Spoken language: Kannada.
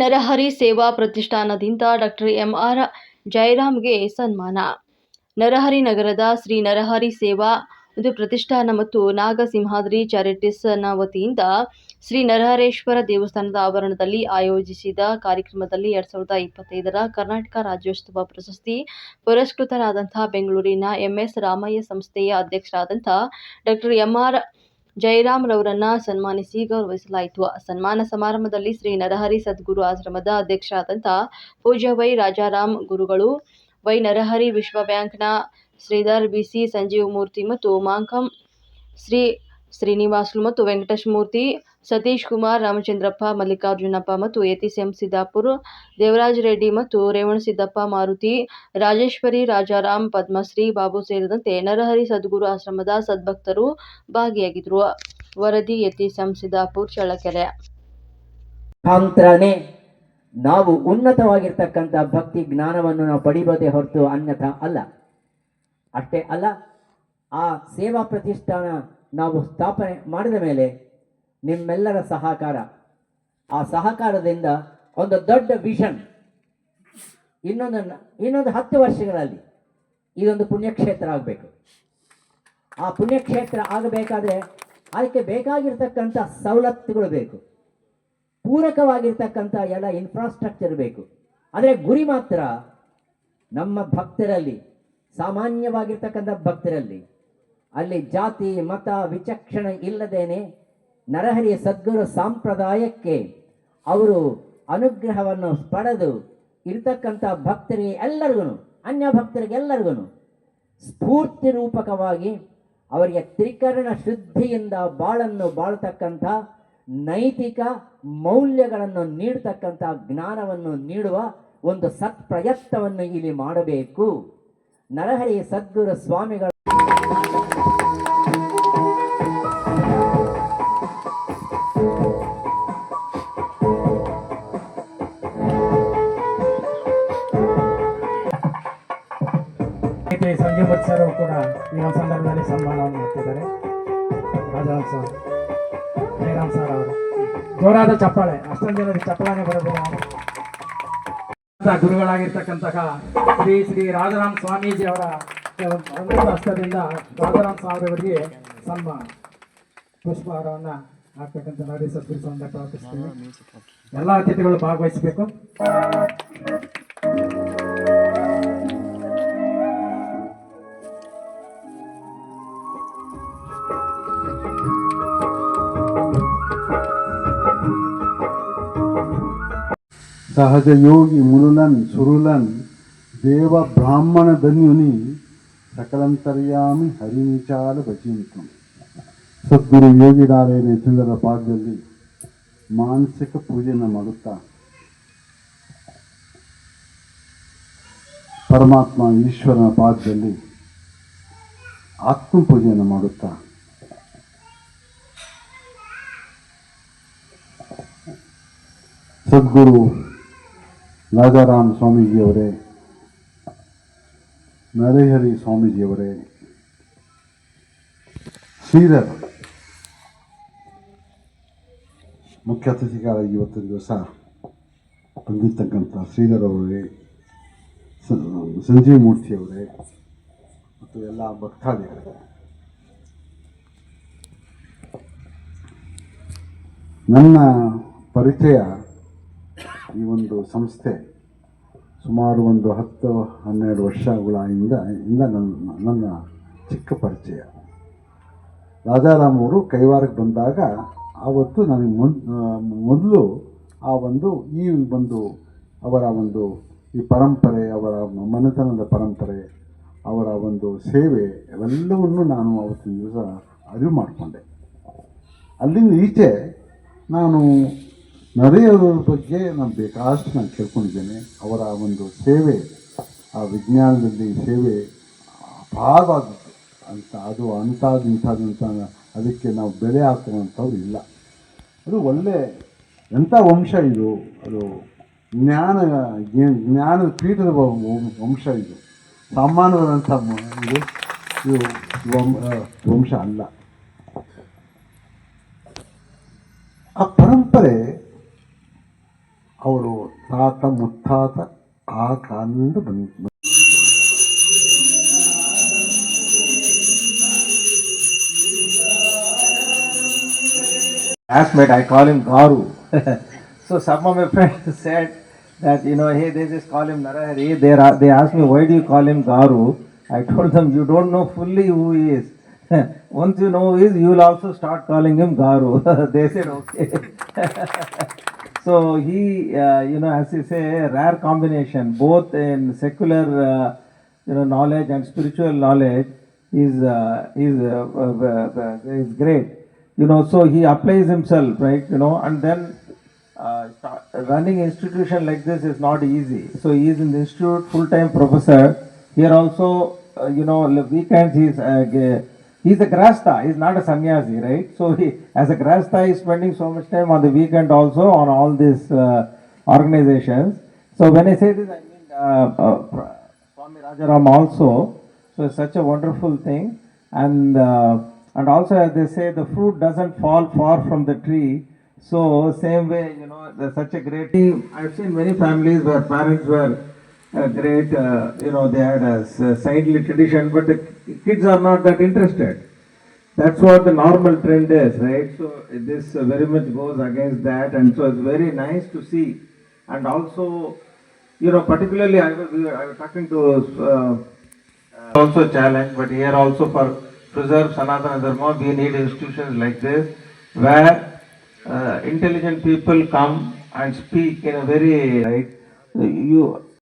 ನರಹರಿ ಸೇವಾ ಪ್ರತಿಷ್ಠಾನದಿಂದ ಡಾಕ್ಟರ್ ಎಂಆರ್ ಜಯರಾಮ್ಗೆ ಸನ್ಮಾನ. ನರಹರಿ ನಗರದ ಶ್ರೀ ನರಹರಿ ಸೇವಾ ಒಂದು ಪ್ರತಿಷ್ಠಾನ ಮತ್ತು ನಾಗಸಿಂಹಾದ್ರಿ ಚಾರಿಟೀಸ್ನ ವತಿಯಿಂದ ಶ್ರೀ ನರಹರೇಶ್ವರ ದೇವಸ್ಥಾನದ ಆವರಣದಲ್ಲಿ ಆಯೋಜಿಸಿದ ಕಾರ್ಯಕ್ರಮದಲ್ಲಿ ಎರಡ್ ಸಾವಿರದ ಇಪ್ಪತ್ತೈದರ ಕರ್ನಾಟಕ ರಾಜ್ಯೋತ್ಸವ ಪ್ರಶಸ್ತಿ ಪುರಸ್ಕೃತರಾದಂಥ ಬೆಂಗಳೂರಿನ ಎಂಎಸ್ ರಾಮಯ್ಯ ಸಂಸ್ಥೆಯ ಅಧ್ಯಕ್ಷರಾದಂಥ ಡಾಕ್ಟರ್ ಎಂಆರ್ ಜಯರಾಮ್ ರವರನ್ನ ಸನ್ಮಾನಿಸಿ ಗೌರವಿಸಲಾಯಿತು. ಸನ್ಮಾನ ಸಮಾರಂಭದಲ್ಲಿ ಶ್ರೀ ನರಹರಿ ಸದ್ಗುರು ಆಶ್ರಮದ ಅಧ್ಯಕ್ಷರಾದಂತಹ ಪೂಜ್ಯ ವೈ ರಾಜಾರಾಮ್ ಗುರುಗಳು, ವೈ ನರಹರಿ ವಿಶ್ವ ಬ್ಯಾಂಕ್ನ ಶ್ರೀಧರ್ ಬಿಸಿ ಸಂಜೀವಮೂರ್ತಿ ಮತ್ತು ಮಾಂಕಂ ಶ್ರೀ ಶ್ರೀನಿವಾಸುಲು ಮತ್ತು ವೆಂಕಟೇಶ್ ಮೂರ್ತಿ ಸತೀಶ್ ಕುಮಾರ್ ರಾಮಚಂದ್ರಪ್ಪ, ಮಲ್ಲಿಕಾರ್ಜುನಪ್ಪ ಮತ್ತು ಎತಿಸಿಎಂ ಎಂ ಸಿದ್ದಾಪುರ್, ದೇವರಾಜ್ ರೆಡ್ಡಿ ಮತ್ತು ರೇವಣಸಿದ್ದಪ್ಪ ಮಾರುತಿ, ರಾಜೇಶ್ವರಿ, ರಾಜಾರಾಮ್, ಪದ್ಮಶ್ರೀ, ಬಾಬು ಸೇರಿದಂತೆ ನರಹರಿ ಸದ್ಗುರು ಆಶ್ರಮದ ಸದ್ಭಕ್ತರು ಭಾಗಿಯಾಗಿದ್ದರು ವರದಿ ಎತಿಸಿಎಂ ಎಂ ಸಿದ್ದಾಪುರ್, ಚಳ್ಳಕೆರೆ. ನಾವು ಉನ್ನತವಾಗಿರ್ತಕ್ಕಂಥ ಭಕ್ತಿ ಜ್ಞಾನವನ್ನು ನಾವು ಪಡಿಬೋದೇ ಹೊರತು ಅನ್ಯಥ ಅಲ್ಲ. ಅಷ್ಟೇ ಅಲ್ಲ, ಆ ಸೇವಾ ಪ್ರತಿಷ್ಠಾನ ನಾವು ಸ್ಥಾಪನೆ ಮಾಡಿದ ಮೇಲೆ ನಿಮ್ಮೆಲ್ಲರ ಸಹಕಾರ. ಆ ಸಹಕಾರದಿಂದ ಒಂದು ದೊಡ್ಡ ವಿಷನ್ ಇನ್ನೊಂದು ಇನ್ನೊಂದು ಹತ್ತು ವರ್ಷಗಳಲ್ಲಿ ಇದೊಂದು ಪುಣ್ಯಕ್ಷೇತ್ರ ಆಗಬೇಕು. ಆ ಪುಣ್ಯಕ್ಷೇತ್ರ ಆಗಬೇಕಾದ್ರೆ ಅದಕ್ಕೆ ಬೇಕಾಗಿರ್ತಕ್ಕಂಥ ಸವಲತ್ತುಗಳು ಬೇಕು. ಪೂರಕವಾಗಿರ್ತಕ್ಕಂಥ ಎಲ್ಲ ಇನ್ಫ್ರಾಸ್ಟ್ರಕ್ಚರ್ ಬೇಕು. ಆದರೆ ಗುರಿ ಮಾತ್ರ ನಮ್ಮ ಭಕ್ತರಲ್ಲಿ, ಸಾಮಾನ್ಯವಾಗಿರ್ತಕ್ಕಂಥ ಭಕ್ತರಲ್ಲಿ ಅಲ್ಲಿ ಜಾತಿ, ಮತ ವಿಚಕ್ಷಣೆ ಇಲ್ಲದೇನೆ ನರಹರಿಯ ಸದ್ಗುರು ಸಂಪ್ರದಾಯಕ್ಕೆ ಅವರು ಅನುಗ್ರಹವನ್ನು ಪಡೆದು ಇರತಕ್ಕಂಥ ಭಕ್ತರಿಗೆ ಎಲ್ಲರಿಗೂ ಅನ್ಯ ಭಕ್ತರಿಗೆಲ್ಲರಿಗೂ ಸ್ಫೂರ್ತಿ ರೂಪಕವಾಗಿ ಅವರಿಗೆ ತ್ರಿಕರಣ ಶುದ್ಧಿಯಿಂದ ಬಾಳನ್ನು ಬಾಳ್ತಕ್ಕಂಥ ನೈತಿಕ ಮೌಲ್ಯಗಳನ್ನು ನೀಡತಕ್ಕಂಥ ಜ್ಞಾನವನ್ನು ನೀಡುವ ಒಂದು ಸತ್ಪ್ರಯತ್ನವನ್ನು ಇಲ್ಲಿ ಮಾಡಬೇಕು. ನರಹರಿ ಸದ್ಗುರು ಸ್ವಾಮಿಗಳು ಕೆ ಸಂಜೀವ್ ಭಟ್ ಸರ್ ಕೂಡ ಈ ಒಂದು ಸಂದರ್ಭದಲ್ಲಿ ಸನ್ಮಾನವನ್ನು ಮಾಡ್ತಿದ್ದಾರೆ. ರಾಜಾರಾಮ್ ಸರ್ ಜಯರಾಮ್ ಸರ್ ಅವರು. ಜೋರಾದ ಚಪ್ಪಾಳೆ, ಅಷ್ಟೊಂದು ಜನರಿಗೆ ಚಪ್ಪಾಳೆ ಬರಬಹುದು. ಗುರುಗಳಾಗಿರ್ತಕ್ಕಂತಹ ಶ್ರೀ ಶ್ರೀ ರಾಜರಾಮ್ ಸ್ವಾಮೀಜಿ ಅವರ ಹಸ್ತದಿಂದ ರಾಜರಾಮ್ ಸ್ವಾಮಿ ಅವರಿಗೆ ಸನ್ಮಾನ. ಪುಷ್ಪಹಾರವನ್ನು ಹಾಕ್ಬೇಕಂತ ನಾಡಿ ಸತ್ಕರಿಸುವಂತ ಪ್ರಾರ್ಥಿಸ್ತೇವೆ. ಎಲ್ಲ ಅತಿಥಿಗಳು ಭಾಗವಹಿಸಬೇಕು. సహజయోగి మునులన్ సురులన్ దేవ బ్రాహ్మణ ధన్యుని ಸಕಲಂತರ್ಯಾಮಿ ಹರಿವಿಚಾರ ಭಜಿಂತು ಸದ್ಗುರು ಯೋಗಿರಾಯರ ಚಂದ್ರರ ಪಾದದಲ್ಲಿ ಮಾನಸಿಕ ಪೂಜೆಯನ್ನು ಮಾಡುತ್ತಾ ಪರಮಾತ್ಮ ಈಶ್ವರನ ಪಾದದಲ್ಲಿ ಆತ್ಮ ಪೂಜೆಯನ್ನು ಮಾಡುತ್ತಾ ಸದ್ಗುರು ರಾಜಾರಾಮ್ ಸ್ವಾಮೀಜಿಯವರೇ, ನರೇಹರಿ ಸ್ವಾಮೀಜಿಯವರೇ, ಶ್ರೀಧರ್, ಮುಖ್ಯ ಅತಿಥಿಗಳಾಗಿ ಇವತ್ತಿನ ದಿವಸ ಬಂದಿರ್ತಕ್ಕಂಥ ಶ್ರೀಧರ್ ಅವರೇ ಸಂಜೀವ್ ಮೂರ್ತಿಯವರೇ ಮತ್ತು ಎಲ್ಲ ಭಕ್ತಾದಿಗಳೇ. ನನ್ನ ಪರಿಚಯ ಈ ಒಂದು ಸಂಸ್ಥೆ ಸುಮಾರು ಒಂದು ಹತ್ತು ಹನ್ನೆರಡು ವರ್ಷಗಳಿಂದ ಇಂದ ನನ್ನ ನನ್ನ ಚಿಕ್ಕ ಪರಿಚಯ. ರಾಜಾರಾಮ್ ಅವರು ಕೈವಾರಕ್ಕೆ ಬಂದಾಗ ಆವತ್ತು ನನಗೆ ಮೊದ್ ಮೊದಲು ಆ ಒಂದು, ಈ ಒಂದು ಅವರ ಒಂದು ಈ ಪರಂಪರೆ, ಅವರ ಮನೆತನದ ಪರಂಪರೆ, ಅವರ ಒಂದು ಸೇವೆ ಇವೆಲ್ಲವನ್ನು ನಾನು ಅವತ್ತಿನ ದಿವಸ ಅರಿವು ಮಾಡಿಕೊಂಡೆ. ಅಲ್ಲಿಂದ ಈಚೆ ನಾನು ನಡೆಯೋದ್ರ ಬಗ್ಗೆ ನಾನು ಬೇಕಾದಷ್ಟು ನಾನು ಕೇಳ್ಕೊಂಡಿದ್ದೇನೆ. ಅವರ ಒಂದು ಸೇವೆ, ಆ ವಿಜ್ಞಾನದಲ್ಲಿ ಸೇವೆ ಅಪಾರವಾದದ್ದು. ಅಂತ ಅದು ಅಂಥದ್ದು ಅಂತ ಅದಕ್ಕೆ ನಾವು ಬೆಲೆ ಹಾಕುವಂಥವ್ರು ಇಲ್ಲ. ಅದು ಒಳ್ಳೆ ಎಂಥ ವಂಶ ಇದು? ಅದು ಜ್ಞಾನ ಜ್ಞ- ಜ್ಞಾನದ ಪೀಠದ ವಂಶ ಇದು. ಸಾಮಾನ್ಯವಾದಂಥ ಇದು ಇದು ವಂಶ ಅಲ್ಲ. ಆ ಪರಂಪರೆ ಅವರು ತಾತ ಮುತ್ತಾತ ಆ ಕಾಲದಿಂದ ಬಂದು classmate, I call him Garu. so some of my friends said that, you know, hey, they just call him Narahari. They, are, they asked me, why do you call him Garu? I told them, you don't know fully who he is. Once you know who he is, you will also start calling him Garu. they said, okay. So he, uh, you know, as you say, a rare combination, both in secular, uh, you know, knowledge and spiritual knowledge is, uh, is, uh, uh, uh, is great. You know so he applies himself right you know and then uh, running institution like this is not easy. So he is in the institute full time professor. Here also uh, you know weekends he's uh, g- he's a grasta. He's not a sannyasi right? So he as a grasta he's spending so much time on the weekend also on all these uh, organizations. So when i say this i mean uh, uh, swami rajaram also. So it's such a wonderful thing. And uh, and also as they say the fruit doesn't fall far from the tree. So same way you know there's such a great team i've seen many families where parents were uh, great uh, you know they had a saintly tradition but the kids are not that interested that's what the normal trend is right so this uh, very much goes against that and so it's very nice to see and also you know particularly i was, I was talking to uh, also a challenge, but here also for preserve Sanatana Dharma, we need institutions like this where uh, intelligent people come and speak in a very right. You